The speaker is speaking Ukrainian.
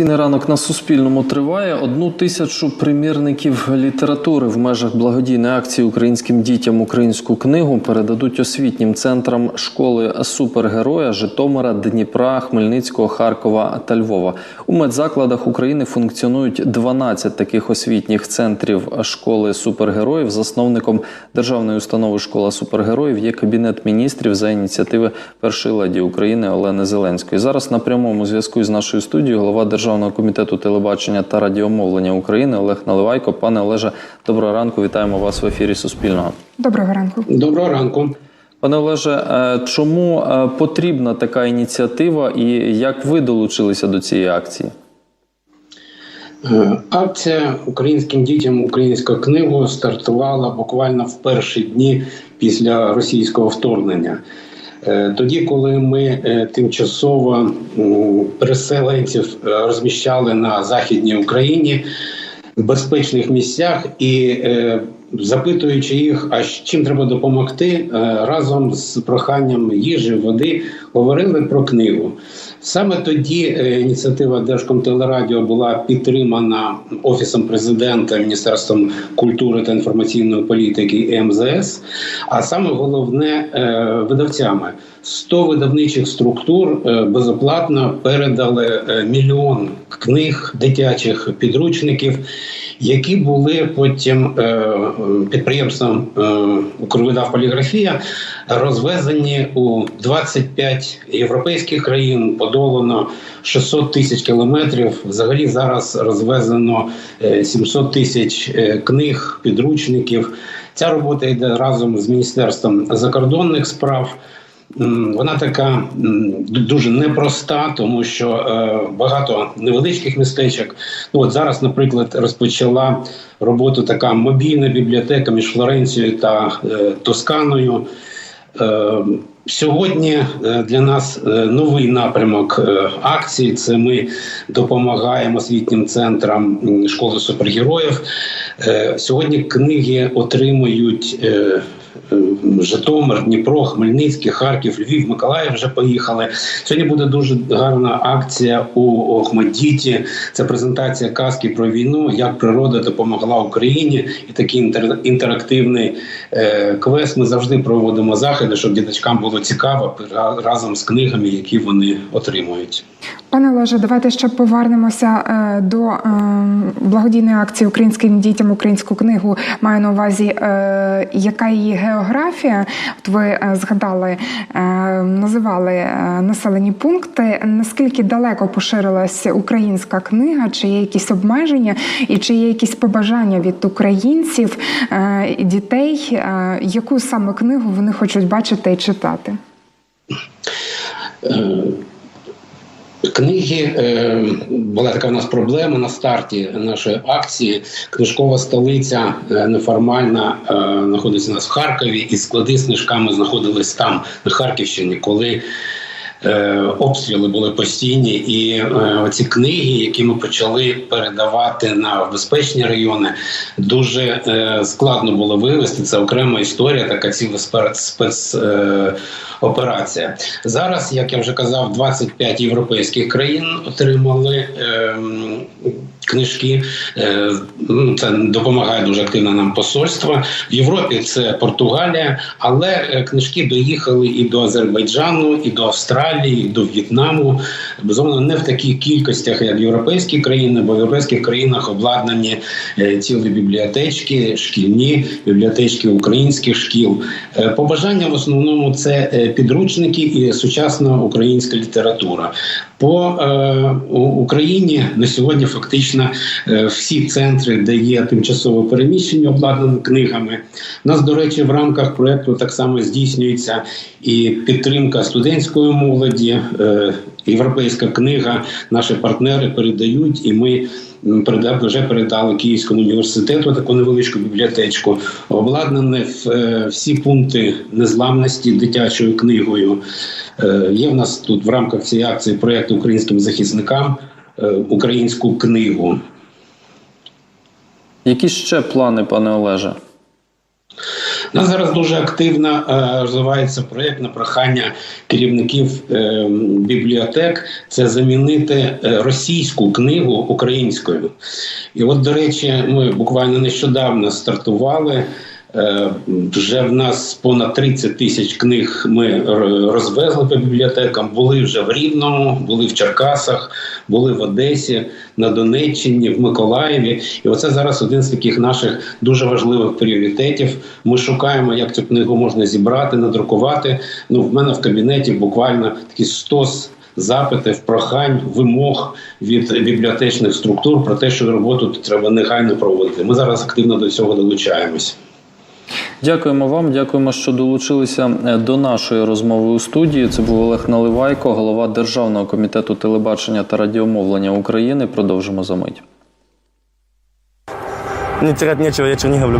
Цінний ранок на Суспільному триває. Одну тисячу примірників літератури в межах благодійної акції українським дітям українську книгу передадуть освітнім центрам школи супергероя Житомира, Дніпра, Хмельницького, Харкова та Львова. У медзакладах України функціонують 12 таких освітніх центрів школи супергероїв. Засновником державної установи школа супергероїв є кабінет міністрів за ініціативи першої леді України Олени Зеленської. Зараз на прямому зв'язку з нашою студією голова Державного комітету телебачення та радіомовлення України Олег Наливайко. Пане Олеже, доброго ранку. Вітаємо вас в ефірі Суспільного. Доброго ранку. Доброго ранку. Пане Олеже, е, чому е, потрібна така ініціатива і як ви долучилися до цієї акції? Е, Акція українським дітям українську книгу стартувала буквально в перші дні після російського вторгнення. Е, Тоді, коли ми е, тимчасово переселенців е, розміщали на західній Україні в безпечних місцях і запитуючи їх, а чим треба допомогти, разом з проханням їжі, води говорили про книгу. Саме тоді е, ініціатива Держкомтелерадіо була підтримана офісом президента, міністерством культури та інформаційної політики МЗС. А саме головне е, видавцями 100 видавничих структур е, безоплатно передали мільйон книг дитячих підручників, які були потім е, підприємством е, «Укрвидав поліграфія розвезені у 25 європейських країн. Подолано 600 тисяч кілометрів. Взагалі зараз розвезено е, 700 тисяч е, книг, підручників. Ця робота йде разом з міністерством закордонних справ. Вона така дуже непроста, тому що е, багато невеличких містечок. Ну от зараз, наприклад, розпочала роботу така мобільна бібліотека між Флоренцією та е, Тосканою. Е, Сьогодні е, для нас е, новий напрямок е, акції. Це ми допомагаємо освітнім центрам школи супергероїв. Сьогодні книги отримують. Житомир, Дніпро, Хмельницький, Харків, Львів, Миколаїв вже поїхали. Сьогодні буде дуже гарна акція у Охмадіті. Це презентація казки про війну, як природа допомогла Україні, і такий інтерактивний квест. Ми завжди проводимо заходи, щоб діточкам було цікаво разом з книгами, які вони отримують. Пане Олеже, давайте ще повернемося е, до е, благодійної акції українським дітям українську книгу. Маю на увазі, е, яка її географія. От ви згадали, називали населені пункти. Наскільки далеко поширилась українська книга? Чи є якісь обмеження, і чи є якісь побажання від українців і дітей? Яку саме книгу вони хочуть бачити і читати? Книги е, була така в нас проблема на старті нашої акції. Книжкова столиця е, неформальна е, знаходиться у нас в Харкові, і склади з книжками знаходились там, на Харківщині, коли обстріли були постійні. І ці книги, які ми почали передавати на безпечні райони, дуже е, складно було вивести. Це окрема історія, така ціла спец. спец е, операція. Зараз, як я вже казав, 25 європейських країн отримали ем, книжки. Е, ну, це допомагає дуже активно нам посольство. В Європі це Португалія, але е, книжки доїхали і до Азербайджану, і до Австралії, і до В'єтнаму. Безумовно, не в таких кількостях, як європейські країни, бо в європейських країнах обладнані е, цілі бібліотечки, шкільні бібліотечки українських шкіл. Побажання в основному це підручники і сучасна українська література. По е, Україні на сьогодні фактично е, всі центри, де є тимчасове переміщення, обладнані книгами. У нас, до речі, в рамках проекту так само здійснюється і підтримка студентської молоді, е, європейська книга. Наші партнери передають, і ми. Вже передали Київському університету таку невеличку бібліотечку, обладнане в е, всі пункти незламності дитячою книгою. Е, Є в нас тут в рамках цієї акції проєкт українським захисникам е, українську книгу. Які ще плани, пане Олеже? У нас зараз дуже активно е, розвивається проєкт на прохання керівників е, бібліотек. Це замінити е, російську книгу українською. І от, до речі, ми буквально нещодавно стартували. Е, Вже в нас понад 30 тисяч книг ми розвезли по бібліотекам. Були вже в Рівному, були в Черкасах, були в Одесі, на Донеччині, в Миколаєві. І оце зараз один з таких наших дуже важливих пріоритетів. Ми шукаємо, як цю книгу можна зібрати, надрукувати. Ну, в мене в кабінеті буквально такі 100 з- запитів, прохань, вимог від бібліотечних структур про те, що роботу треба негайно проводити. Ми зараз активно до цього долучаємось. Дякуємо вам, дякуємо, що долучилися е, до нашої розмови у студії. Це був Олег Наливайко, голова Державного комітету телебачення та радіомовлення України. Продовжимо за мить. Не терять нечего, я Чернигов люблю.